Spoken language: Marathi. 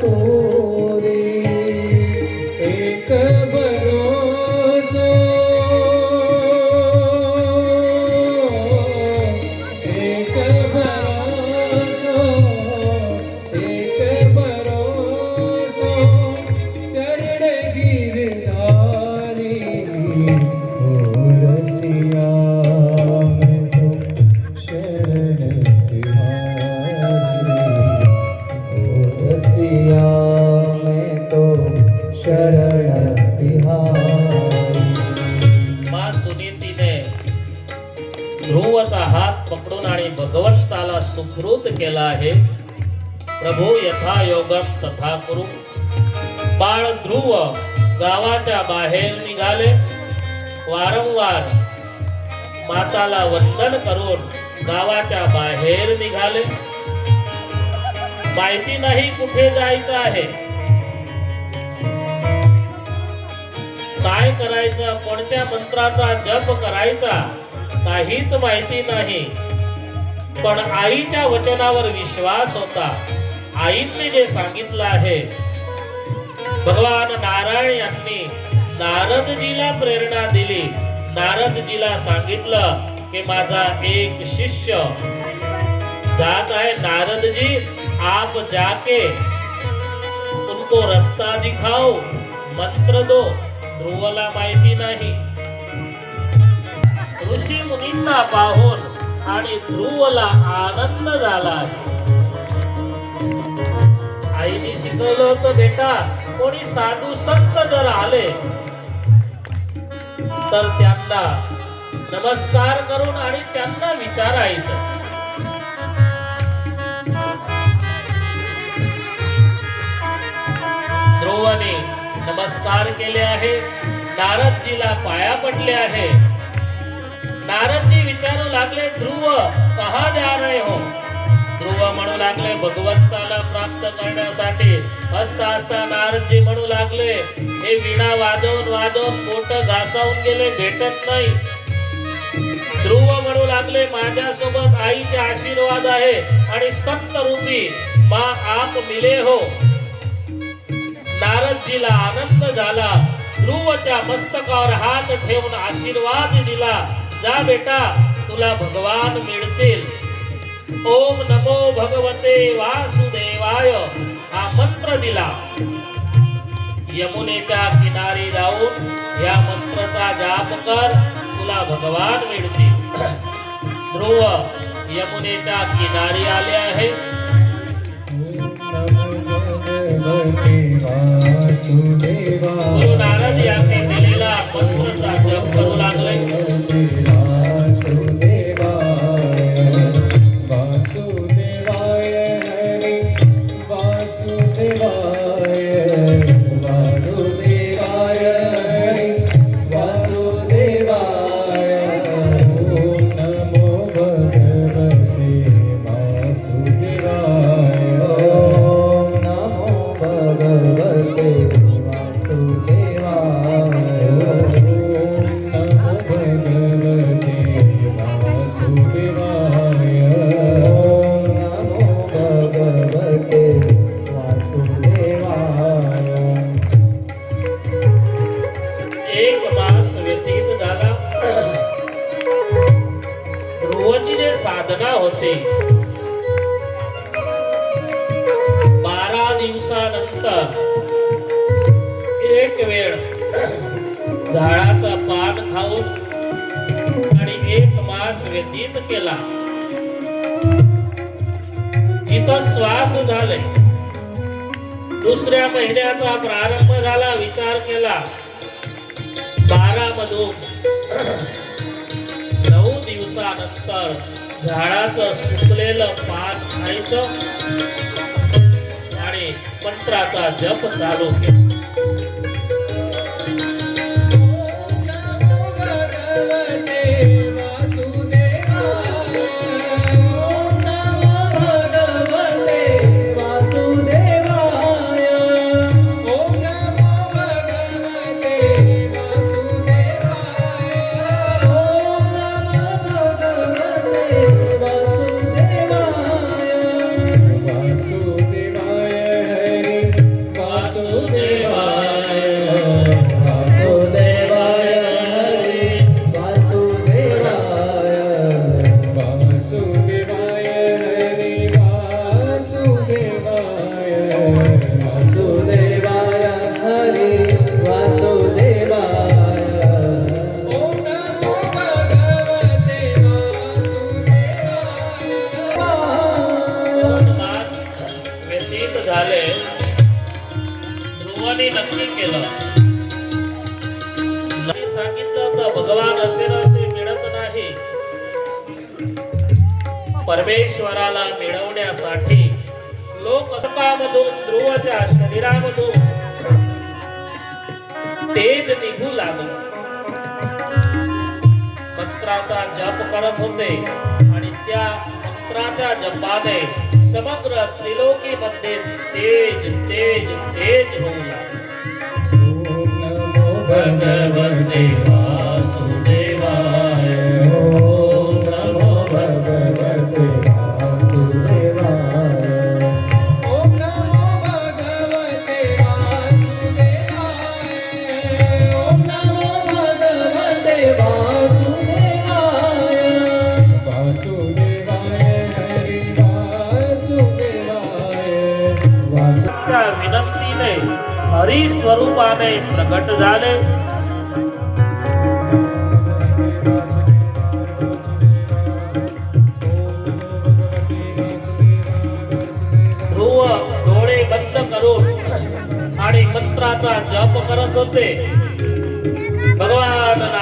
तोरे ध्रुवचा हात पकडून आणि भगवंताला सुखरूत केला आहे. प्रभू यथा योगम तथा करू. बाळ ध्रुव गावाच्या बाहेर निघाले. वारंवार माताला वंदन करून गावाच्या बाहेर निघाले. माहिती नाही कुठे जायचं आहे. काय करायचं? कोणत्या मंत्राचा जप करायचा? काहीच माहिती नाही. पण आईच्या वचनावर विश्वास होता. आईने जे सांगितलं आहे भगवान नारायण यांनी नारदजीला प्रेरणा दिली. नारदजीला सांगितलं की माझा एक शिष्य जात आहे नारदजी आप जाके उनको रस्ता दिखाओ. मंत्र दो ध्रुवला माहिती नाही. ऋषी मुनींना पाहून आणि ध्रुवला आनंद झाला. आईने शिकवलं होतं बेटा कोणी साधू संत जर आले तर त्यांना नमस्कार करून आणि त्यांना विचारायचं. ध्रुवाने नमस्कार केले आहे नारदजीला पाया पडले आहे. नारदजी विचारू लागले ध्रुव कहा जा रहे हो? ध्रुव म्हणू लागले भगवंताला प्राप्त करण्यासाठी. हसता हसता नारदजी म्हणू लागले हे विणा वाजवून वाजवून पोट घासावून गेले भेटत नाही. ध्रुव म्हणू लागले माझ्यासोबत आईचे आशीर्वाद आहे आणि संत रूपी मा आप मिले हो. नारदजीला आनंद झाला ध्रुवच्या मस्तकावर हात ठेवून आशीर्वाद दिला. जा बेटा तुला भगवान मिळतील. ओम नमो भगवते वासुदेवाय हा मंत्र दिला. यमुनेच्या किनारी जाऊन या मंत्राचा जाप कर तुला भगवान मिळतील. ध्रुव यमुनेच्या किनारी आले आहे. गुरु नारद यांनी साधना होते. बारा दिवसानंतर एक वेळ झाडाचा पान खाऊन आणि एक मास व्यतीत केला. जिथं श्वास झाले दुसऱ्या महिन्याचा प्रारंभ झाला विचार केला बारा मधून नऊ दिवसानंतर झाडाचं सुकलेलं पान खायचं आणि मंत्राचा जप चालू केला. परमेश्वराला मिळवण्यासाठी लोक असकामधून ध्रुवच्या शरीरामधून तेज निघू लागलं. मंत्राचा जप करत होते आणि त्या मंत्राच्या जपाने समग्र त्रिलोकीमध्ये तेज तेज तेज होऊ लागले. भगवते विनंतीने हरी स्वरूपाने प्रकट झाले. ध्रुव डोळे बंद करून आणि मंत्राचा जप करत होते.